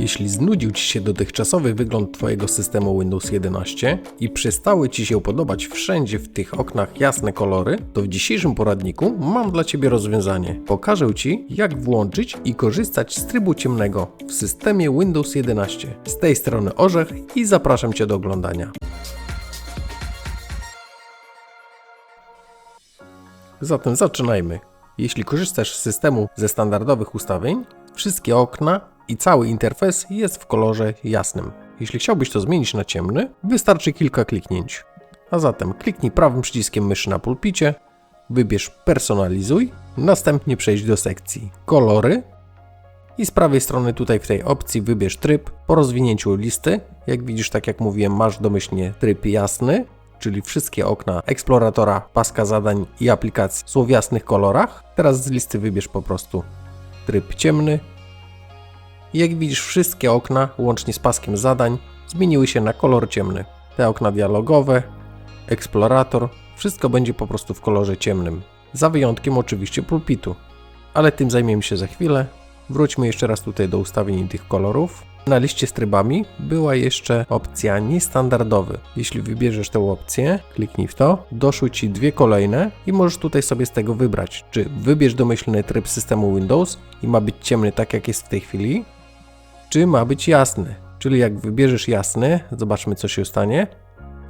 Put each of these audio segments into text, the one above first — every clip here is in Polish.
Jeśli znudził Ci się dotychczasowy wygląd Twojego systemu Windows 11 i przestały Ci się podobać wszędzie w tych oknach jasne kolory, to w dzisiejszym poradniku mam dla Ciebie rozwiązanie. Pokażę Ci, jak włączyć i korzystać z trybu ciemnego w systemie Windows 11. Z tej strony Orzech i zapraszam Cię do oglądania. Zatem zaczynajmy. Jeśli korzystasz z systemu ze standardowych ustawień, wszystkie okna i cały interfejs jest w kolorze jasnym. Jeśli chciałbyś to zmienić na ciemny, wystarczy kilka kliknięć. A zatem kliknij prawym przyciskiem myszy na pulpicie, wybierz personalizuj, następnie przejdź do sekcji kolory i z prawej strony tutaj w tej opcji wybierz tryb. Po rozwinięciu listy, jak widzisz, tak jak mówiłem, masz domyślnie tryb jasny, czyli wszystkie okna eksploratora, paska zadań i aplikacji są w jasnych kolorach. Teraz z listy wybierz po prostu tryb ciemny. Jak widzisz, wszystkie okna, łącznie z paskiem zadań, zmieniły się na kolor ciemny. Te okna dialogowe, eksplorator, wszystko będzie po prostu w kolorze ciemnym. Za wyjątkiem oczywiście pulpitu. Ale tym zajmiemy się za chwilę. Wróćmy jeszcze raz tutaj do ustawień tych kolorów. Na liście z trybami była jeszcze opcja niestandardowy. Jeśli wybierzesz tę opcję, kliknij w to, doszły Ci dwie kolejne i możesz tutaj sobie z tego wybrać, czy wybierz domyślny tryb systemu Windows i ma być ciemny tak jak jest w tej chwili, czy ma być jasny. Czyli jak wybierzesz jasny, zobaczmy co się stanie.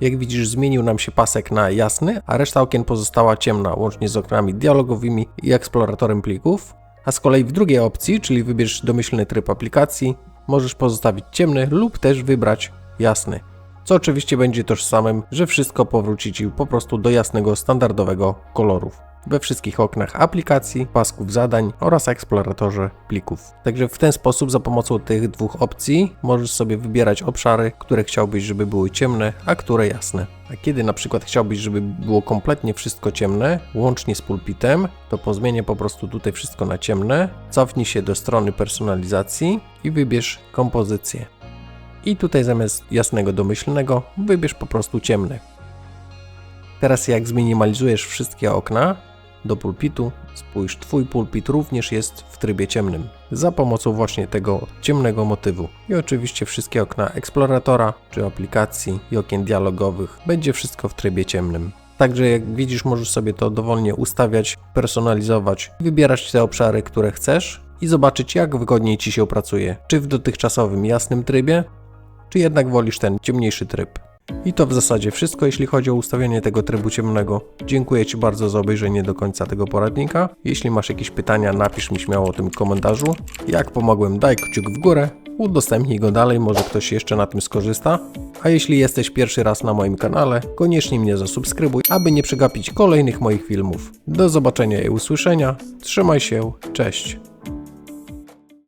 Jak widzisz, zmienił nam się pasek na jasny, a reszta okien pozostała ciemna, łącznie z oknami dialogowymi i eksploratorem plików. A z kolei w drugiej opcji, czyli wybierz domyślny tryb aplikacji, możesz pozostawić ciemny lub też wybrać jasny. Co oczywiście będzie tożsamym, że wszystko powróci Ci po prostu do jasnego, standardowego kolorów. We wszystkich oknach aplikacji, pasków zadań oraz eksploratorze plików. Także w ten sposób, za pomocą tych dwóch opcji, możesz sobie wybierać obszary, które chciałbyś, żeby były ciemne, a które jasne. A kiedy na przykład chciałbyś, żeby było kompletnie wszystko ciemne, łącznie z pulpitem, to pozmienię po prostu tutaj wszystko na ciemne, cofnij się do strony personalizacji i wybierz kompozycję. I tutaj zamiast jasnego domyślnego, wybierz po prostu ciemny. Teraz jak zminimalizujesz wszystkie okna do pulpitu, spójrz, twój pulpit również jest w trybie ciemnym. Za pomocą właśnie tego ciemnego motywu. I oczywiście wszystkie okna eksploratora, czy aplikacji i okien dialogowych będzie wszystko w trybie ciemnym. Także jak widzisz, możesz sobie to dowolnie ustawiać, personalizować, wybierać te obszary, które chcesz i zobaczyć, jak wygodniej Ci się pracuje. Czy w dotychczasowym jasnym trybie, czy jednak wolisz ten ciemniejszy tryb. I to w zasadzie wszystko, jeśli chodzi o ustawienie tego trybu ciemnego. Dziękuję Ci bardzo za obejrzenie do końca tego poradnika. Jeśli masz jakieś pytania, napisz mi śmiało o tym komentarzu. Jak pomogłem, daj kciuk w górę, udostępnij go dalej, może ktoś jeszcze na tym skorzysta. A jeśli jesteś pierwszy raz na moim kanale, koniecznie mnie zasubskrybuj, aby nie przegapić kolejnych moich filmów. Do zobaczenia i usłyszenia. Trzymaj się, cześć.